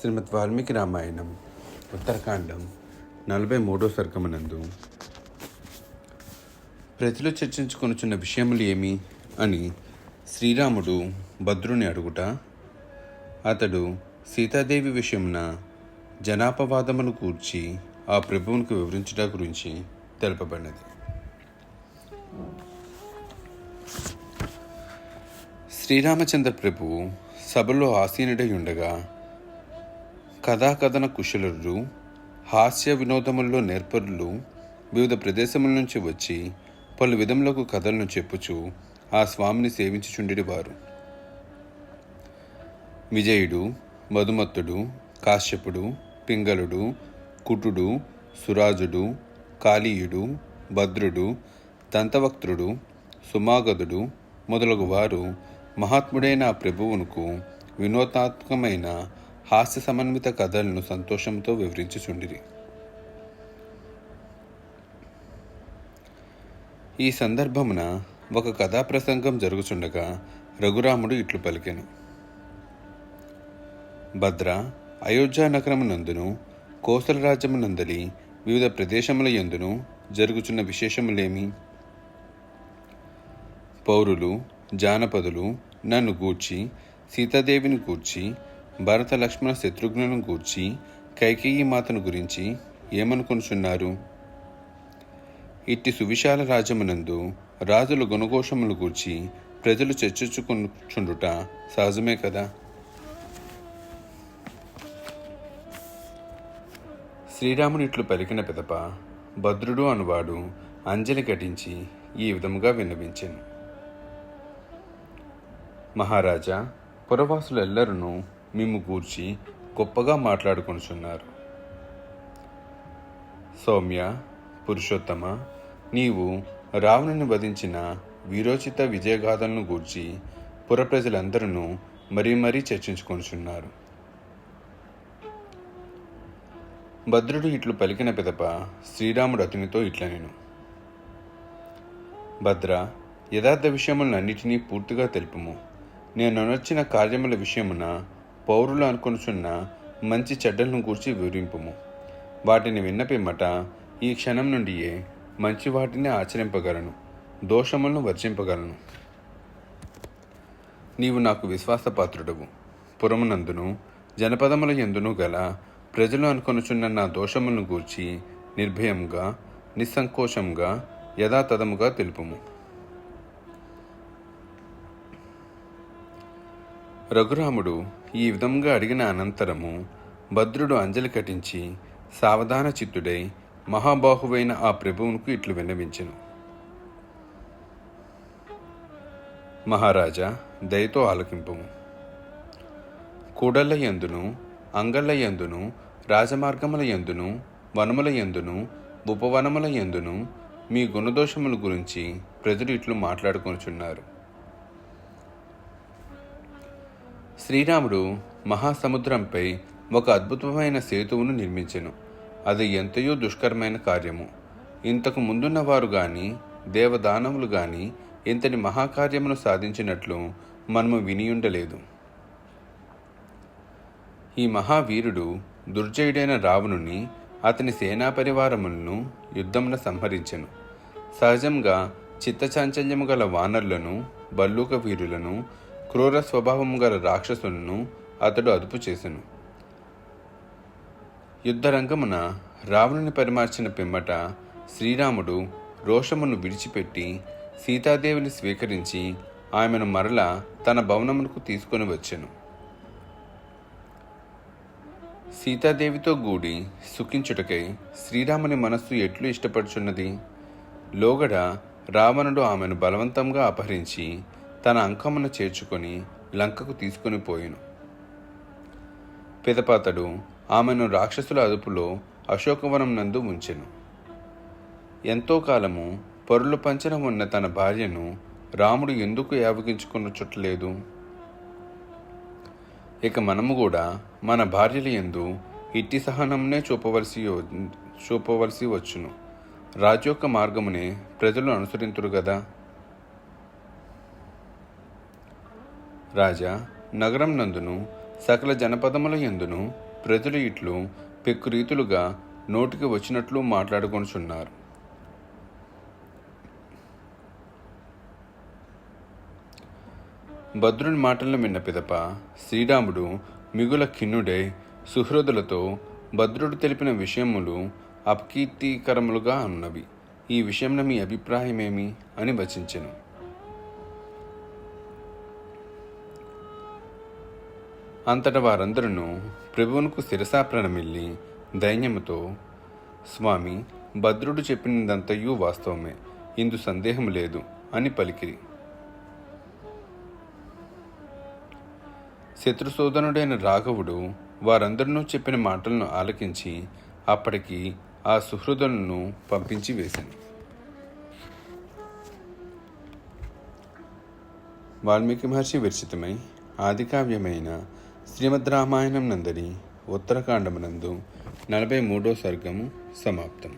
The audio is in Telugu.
శ్రీమద్ వాల్మీకి రామాయణం ఉత్తరకాండం నలభై మూడో సర్గమనందు. ప్రజలు చర్చించుకొనుచున్న విషయములు ఏమి? అని శ్రీరాముడు భద్రుని అడుగుట అతడు సీతాదేవి విషయమున జనాపవాదమును కూర్చి ఆ ప్రభువునికి వివరించుట గురించి తెలుపబడినది. శ్రీరామచంద్ర ప్రభువు సభలో ఆసీనుడై ఉండగా కథాకథన కుశలుడు హాస్య వినోదముల్లో నేర్పరులు వివిధ ప్రదేశముల నుంచి వచ్చి పలు విధములకు కథలను చెప్పుచు ఆ స్వామిని సేవించుచుండెడి వారు విజయుడు మధుమత్తుడు కాశ్యపుడు పింగళుడు కుటుడు సురాజుడు కాళీయుడు భద్రుడు దంతవక్త్రుడు సుమాగధుడు మొదలగు వారు మహాత్ముడైన ఆ ప్రభువునకు వినోదాత్మకమైన హాస్య సమన్విత కథలను సంతోషంతో వివరించుచుండిరి. ఈ సందర్భమున ఒక కథా ప్రసంగం జరుగుచుండగా రఘురాముడు ఇట్లు పలికెను. భద్ర అయోధ్యా నగరమునందును కోసల రాజ్యమునందలి వివిధ ప్రదేశముల యందును జరుగుచున్న విశేషములేమి? పౌరులు జానపదులు నన్ను గూర్చి సీతాదేవిని గూర్చి భరత లక్ష్మణ శత్రుఘ్నులను గూర్చి కైకేయి మాతను గురించి ఏమనుకొనుచున్నారు? ఇట్టి సువిశాల రాజమునందు రాజుల గుణఘోషములు గూర్చి ప్రజలు చర్చించుకొనుచుండుట సహజమే కదా? శ్రీరాముని ఇట్లు పలికిన పిదప భద్రుడు అనువాడు అంజలి ఘటించి ఈ విధముగా విన్నవించాను. మహారాజా పురవాసులెల్లరూ మేము గూర్చి గొప్పగా మాట్లాడుకొనుచున్నారు. సౌమ్య పురుషోత్తమ నీవు రావణుని వధించిన వీరోచిత విజయగాథలను గూర్చి పుర ప్రజలందరూ మరీ మరీ చర్చించుకొనుచున్నారు. భద్రుడు ఇట్లు పలికిన పిదప శ్రీరాముడు అతనితో ఇట్లనెను. భద్ర యథార్థ విషయములన్నిటినీ పూర్తిగా తెలుపుము. నేను అనొచ్చిన కార్యముల విషయమున పౌరులు అనుకొనుచున్న మంచి చెడ్డలను గూర్చి వివరింపుము. వాటిని విన్న పిమ్మట ఈ క్షణం నుండియే మంచి వాటిని ఆచరింపగలను దోషములను వర్జింపగలను. నీవు నాకు విశ్వాసపాత్రుడవు. పురమునందును జనపదముల ఎందును గల ప్రజలు అనుకొనుచున్న నా దోషములను గూర్చి నిర్భయముగా నిస్సంకోచంగా యథాతథముగా తెలుపుము. రఘురాముడు ఈ విధంగా అడిగిన అనంతరము భద్రుడు అంజలి కటించి సావధాన చిత్తుడై మహాబాహువైన ఆ ప్రభువునకు ఇట్లు విన్నవించెను. మహారాజా దయతో ఆలకింపు కూడళ్ళ యందును అంగళ్ళ యందును రాజమార్గముల యందును వనముల యందును ఉపవనముల యందును మీ గుణదోషముల గురించి ప్రజలు ఇట్లు మాట్లాడుకొనుచున్నారు. శ్రీరాముడు మహాసముద్రంపై ఒక అద్భుతమైన సేతువును నిర్మించెను. అది ఎంతయో దుష్కరమైన కార్యము. ఇంతకు ముందున్న వారు గాని దేవదానవులు గాని ఇంతటి మహాకార్యమును సాధించినట్లు మనము వినియుండలేదు. ఈ మహావీరుడు దుర్జయుడైన రావణుని అతని సేనా పరివారములను యుద్ధమున సంహరించెను. సహజంగా చిత్తచాంచల్యము గల వానరులను బల్లూక వీరులను క్రూర స్వభావం గల రాక్షసులను అతడు అదుపు చేసెను. యుద్ధరంగమున రావణుని పరిమార్చిన పిమ్మట శ్రీరాముడు రోషమును విడిచిపెట్టి సీతాదేవిని స్వీకరించి ఆమెను మరల తన భవనమునకు తీసుకొని వచ్చెను. సీతాదేవితో గూడి సుఖించుటకై శ్రీరాముని మనస్సు ఎట్లు ఇష్టపడుచున్నది? లోగడ రావణుడు ఆమెను బలవంతంగా అపహరించి తన అంకమున చేర్చుకొని లంకకు తీసుకొని పోయిను. పిదపాతడు ఆమెను రాక్షసుల అదుపులో అశోకవనం నందు ఉంచెను. ఎంతో కాలము పరులు పంచన ఉన్న తన భార్యను రాముడు ఎందుకు యావగించుకున్న చుట్టలేదు? ఇక మనము కూడా మన భార్యల ఎందు ఇట్టి సహనంనే చూపవలసి చూపవలసి వచ్చును. రాజు యొక్క మార్గమునే ప్రజలు అనుసరింతురు కదా రాజా నగరం నందును సకల జనపదముల ఎందును ప్రజలు ఇట్లు పెక్కు రీతులుగా నోటికి వచ్చినట్లు మాట్లాడుకొనుచున్నారు. భద్రుని మాటలను విన్న పిదప శ్రీరాముడు మిగుల ఖిన్నుడై సుహృదులతో భద్రుడు తెలిపిన విషయములు అపకీర్తికరములుగా ఉన్నవి ఈ విషయంలో మీ అభిప్రాయమేమి? అని వచించెను. అంతట వారందరూ ప్రభువునకు శిరసా ప్రణమిల్లి దైన్యముతో స్వామి భద్రుడు చెప్పినదంతయు వాస్తవమే ఇందు సందేహం లేదు అని పలికిరి. శత్రుశోధనుడైన రాఘవుడు వారందరినూ చెప్పిన మాటలను ఆలకించి అప్పటికి ఆ సుహృదులను పంపించి వేశాను వాల్మీకి మహర్షి విరచితమై ఆదికావ్యమైన శ్రీమద్ రామాయణం నందరి ఉత్తరకాండమునందు నలభై మూడో సర్గము సమాప్తం.